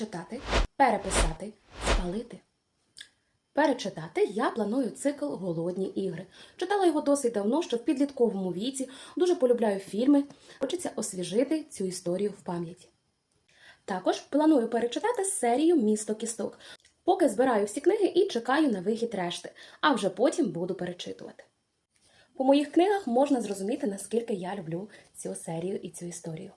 перечитати, переписати, спалити. Перечитати я планую цикл Голодні ігри. Читала його досить давно, що в підлітковому віці дуже полюбляю фільми. Хочеться освіжити цю історію в пам'яті. Також планую перечитати серію Місто кісток. Поки збираю всі книги і чекаю на вихід решти, а вже потім буду перечитувати. По моїх книгах можна зрозуміти, наскільки я люблю цю серію і цю історію.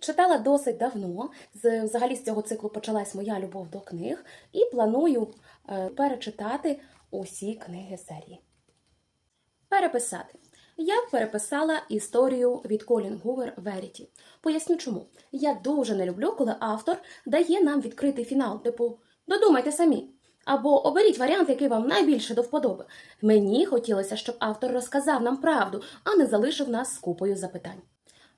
Читала досить давно. Взагалі з цього циклу почалась моя любов до книг, і планую е, перечитати усі книги серії. Переписати. Я переписала історію від Колін Гувер Веріті. Поясню чому. Я дуже не люблю, коли автор дає нам відкритий фінал, типу додумайте самі. Або оберіть варіант, який вам найбільше до вподоби. Мені хотілося, щоб автор розказав нам правду, а не залишив нас з купою запитань.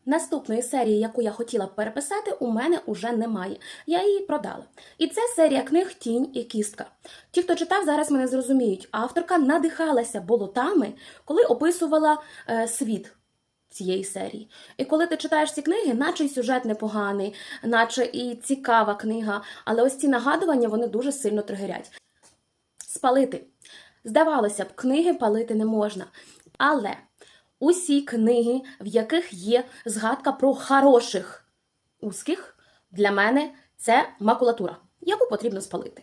Наступної серії, яку я хотіла б переписати, у мене уже немає. Я її продала. І це серія книг Тінь і кістка. Ті, хто читав, зараз мене зрозуміють. Авторка надихалася болотами, коли описувала е, світ цієї серії. І коли ти читаєш ці книги, наче й сюжет непоганий, наче і цікава книга, але ось ці нагадування вони дуже сильно тригерять. Спалити. Здавалося б, книги палити не можна. Але усі книги, в яких є згадка про хороших узких, для мене це макулатура, яку потрібно спалити.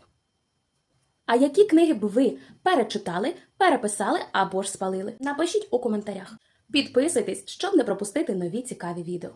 А які книги б ви перечитали, переписали або ж спалили? Напишіть у коментарях. Підписуйтесь, щоб не пропустити нові цікаві відео.